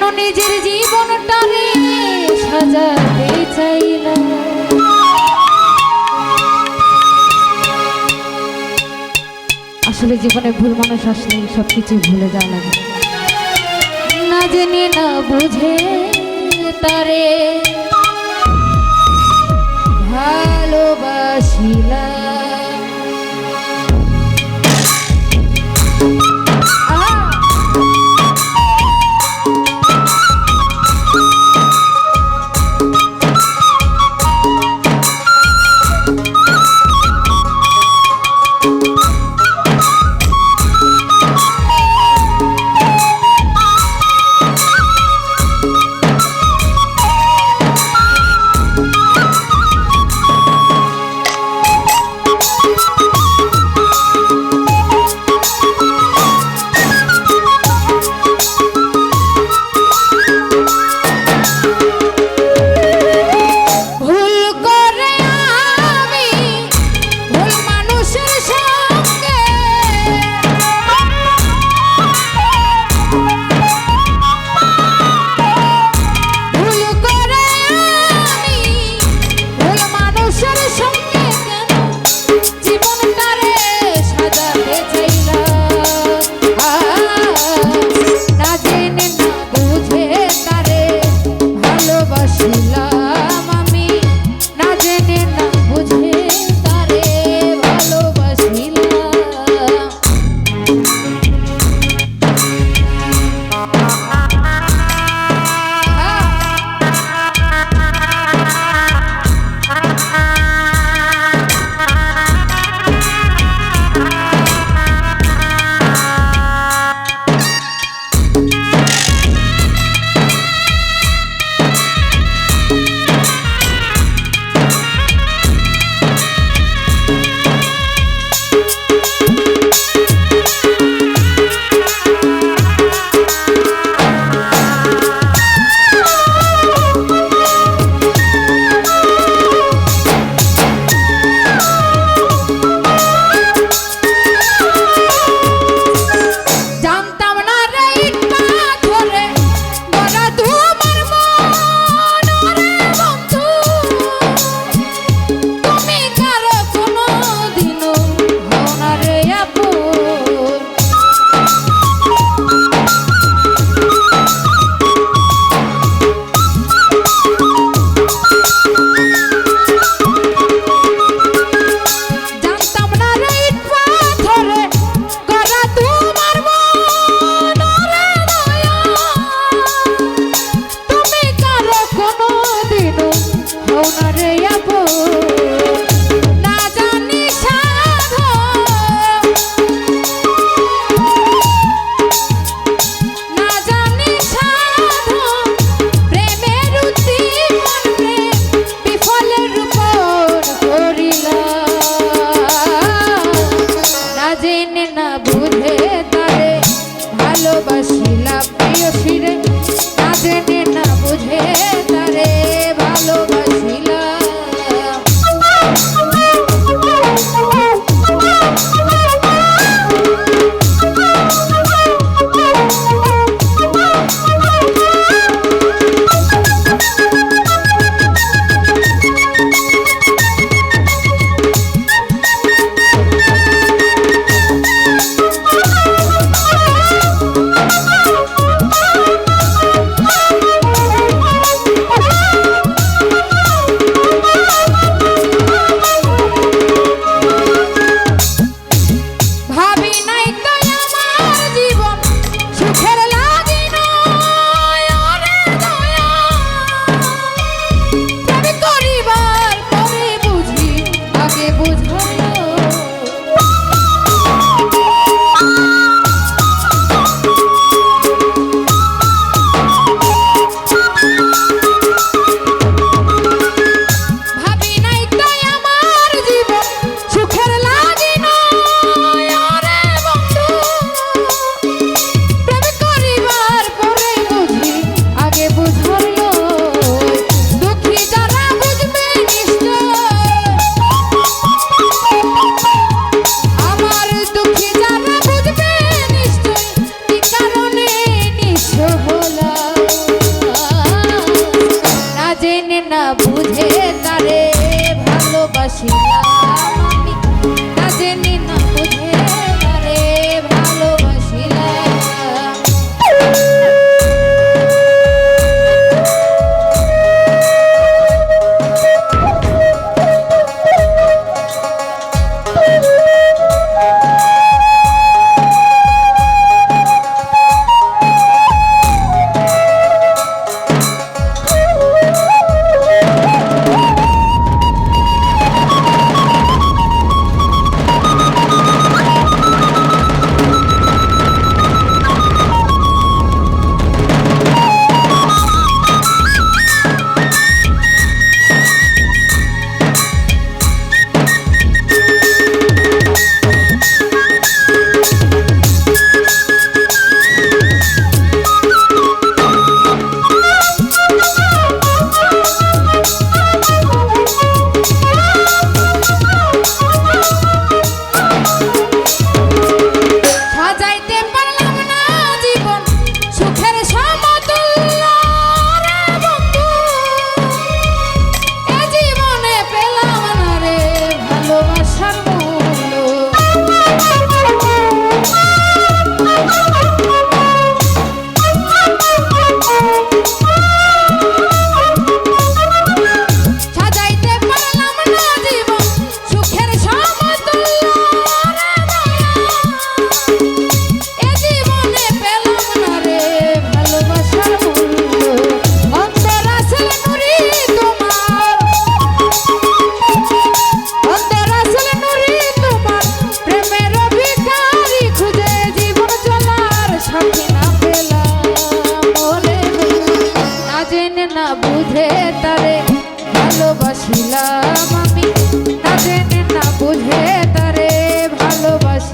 কেন নিজের জীবনটা সাজাতে চাই না? আসলে জীবনে ভুল মানুষ আসলে সব কিছু ভুলে যাওয়া লাগে। না জেনে না বুঝে তারে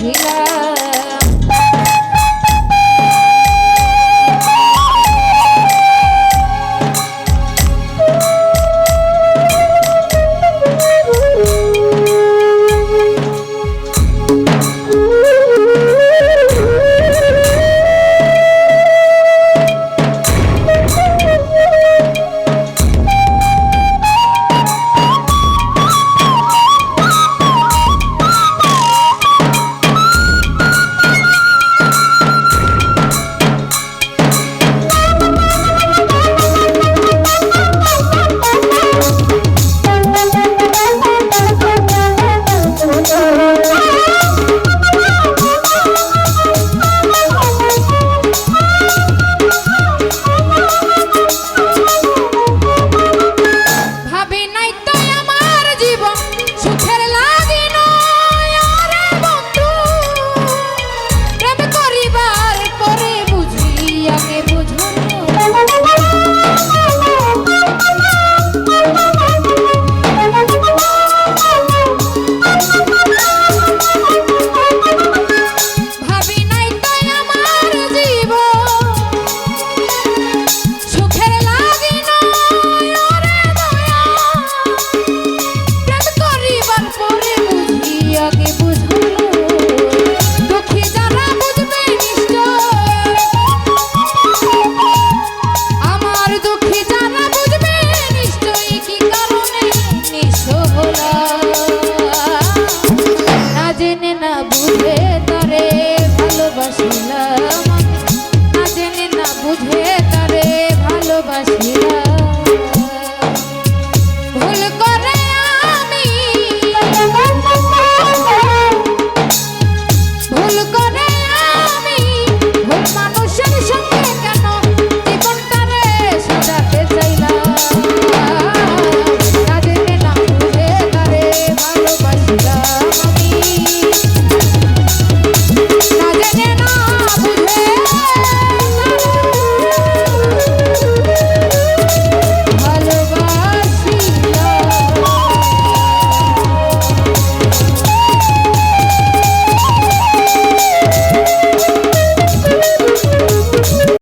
Yeah.